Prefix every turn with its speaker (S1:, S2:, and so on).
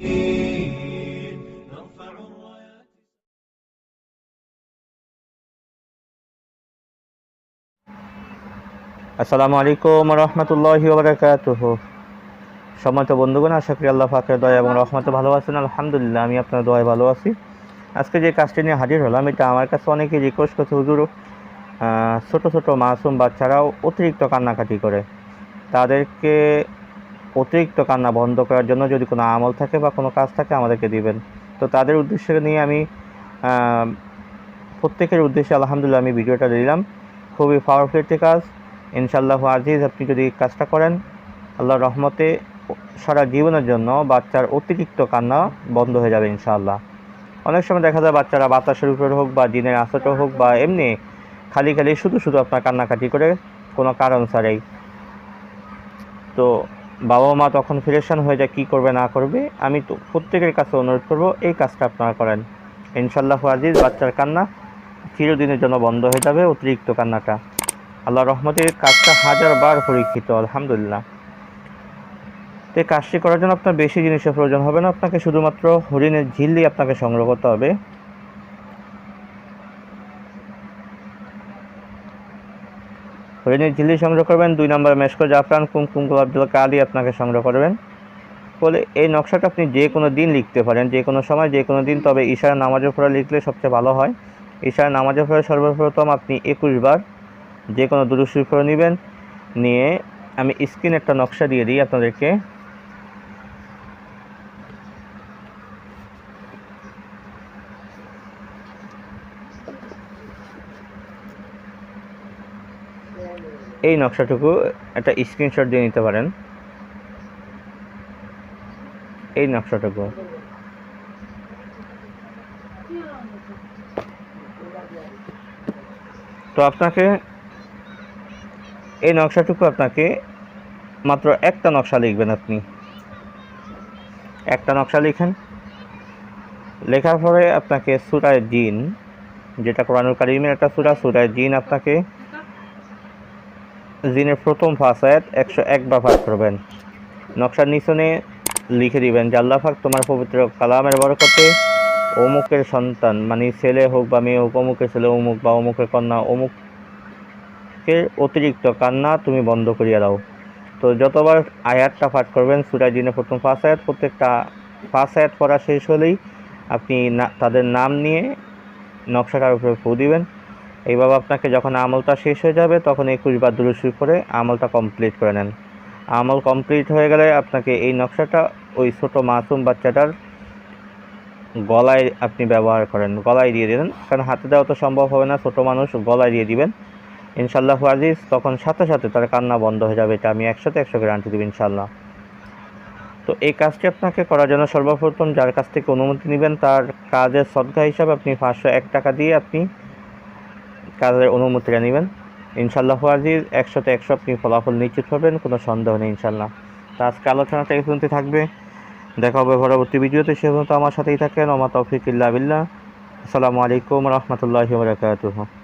S1: আসসালামু আলাইকুম রহমতুল্লাহি ওবরাকাতুহ সম্মানিত বন্ধুগণ, আশা করি আল্লাহ ফাকের দয়া এবং রহমতে ভালো আছেন। আলহামদুলিল্লাহ, আমি আপনার দয়ায় ভালো আছি। আজকে যে কাজটি নিয়ে হাজির হলাম, এটা আমার কাছে অনেকে রিকোয়েস্ট করছে, হুজুর ছোট ছোট মাসুম বাচ্চারাও অতিরিক্ত কান্নাকাটি করে। তাদেরকে অতিরিক্ত কান্না বন্ধ করার জন্য যদি কোনো আমল থাকে বা কোনো কাজ থাকে আমাদেরকে দিবেন। তো তাদের উদ্দেশ্যে নিয়ে আমি প্রত্যেকের উদ্দেশ্যে আলহামদুলিল্লাহ আমি ভিডিওটা দিলাম। খুবই পাওয়ারফুল একটি কাজ। ইনশাল্লাহ আজিজ, আপনি যদি কাজটা করেন, আল্লাহর রহমতে সারা জীবনের জন্য বাচ্চার অতিরিক্ত কান্না বন্ধ হয়ে যাবে ইনশাআল্লাহ। অনেক সময় দেখা যায় বাচ্চারা বাতাসের উপর হোক বা দিনের আসাটা হোক বা এমনি খালি খালি শুধু শুধু আপনার কান্নাকাটি করে, কোনো কারণ ছাড়াই। তো বাবা মা তখন ফিরেশান হয়ে যায়, কী করবে, না করবে? আমি তো প্রত্যেকের কাছে অনুরোধ করব, এই কাজটা আপনারা করেন। ইনশাল্লাহ আজিজ, বাচ্চার কান্না চিরদিনের জন্য বন্ধ হয়ে যাবে, অতিরিক্ত কান্নাটা। আল্লাহ রহমতের কাজটা হাজার বার পরীক্ষিত, আলহামদুলিল্লাহ। তো কাজটি করার জন্য আপনার বেশি জিনিসের প্রয়োজন হবে না, আপনাকে শুধুমাত্র হরিণের ঝিল্লি আপনাকে সংগ্রহ করতে হবে। হরিণের ঝিল্লি সংগ্রহ করবেন, দুই নম্বর মেশকো জাফরান, কুমকুম গোলাপ জল কালি আপনাকে সংগ্রহ করবেন। ফলে এই নকশাটা আপনি যে কোনো দিন লিখতে পারেন, যে কোনো সময়, যে কোনো দিন, তবে ঈশার নামাজের পরে লিখলে সবচেয়ে ভালো হয়। ঈশার নামাজের পরে সর্বপ্রথম আপনি একুশবার যে কোনো দুরুশরীফ করে নেবেন। নিয়ে আমি স্ক্রিন একটা নকশা দিয়ে দিই আপনাদেরকে। এই নকশাটুকু একটা স্ক্রিনশট দিয়ে নিতে পারেন। এই নকশাটুকু। তো আপনাকে এই নকশাটুকু আপনাকে মাত্র একটা নকশা লিখবেন আপনি। একটা নকশা লিখেন। লেখার পরে আপনাকে সুরায় জিন যেটা কোরআনুল কারিমের একটা সুরা, সুরায় জিন আপনাকে জিনের প্রথম ফাঁসায়াত একশো একবার পাঠ করবেন। নকশার নিচনে লিখে দিবেন পাক তোমার পবিত্র কালামের বরকতে অমুকের সন্তান মানে ছেলে হোক বা মেয়ে হোক, অমুকের ছেলে, অমুক বা অমুকের কন্যা, অমুকের অতিরিক্ত কান্না তুমি বন্ধ করিয়া দাও। তো যতবার আয়াতটা পাঠ করবেন সুরাই দিনে প্রথম ফার্স্ট আয়াত প্রত্যেকটা ফার্স্ট আয়াত পড়া শেষ হলেই আপনি না, তাদের নাম নিয়ে নকশাটার উপরে ফু দিবেন। এইভাবে আপনাকে যখন আমলটা শেষ হয়ে যাবে, তখন একুশ বার দুরুশি করে আমলটা কমপ্লিট করে নেন। আমল কমপ্লিট হয়ে গেলে আপনাকে এই নকশাটা ওই ছোট মাসুম বাচ্চাটার গলায় আপনি ব্যবহার করেন। গলায় দিয়ে দেবেন। কারণ হাতে দেওয়া তো সম্ভব হবে না, ছোট মানুষ গলায় দিয়ে দিবেন। ইনশাল্লাহ আজিজ, তখন সাথে সাথে তার কান্না বন্ধ হয়ে যাবে। এটা আমি একসাথে একশো গ্যারান্টি দেবো ইনশাল্লাহ তো এই কাজটি আপনাকে করার জন্য সর্বপ্রথম যার কাছ থেকে অনুমতি নেবেন, তার কাজের সদ্গা হিসাবে আপনি পাঁচশো এক টাকা দিয়ে আপনি কাজের অনুমতিটা নেবেন। ইনশাল্লাহ আজিজ একশোতে একশো আপনি ফলাফল নিশ্চিত হবেন কোনো সন্দেহ নেই ইনশাল্লাহ তো আজকে আলোচনাটা এই থাকবে। দেখা হবে পরবর্তী ভিডিওতে, সে পর্যন্ত আমার সাথেই থাকেন। আমার তৌফিক ইল্লা বিল্লাহ। আসসালামু আলাইকুম রহমতুল্লাহি বারাকাতুহু।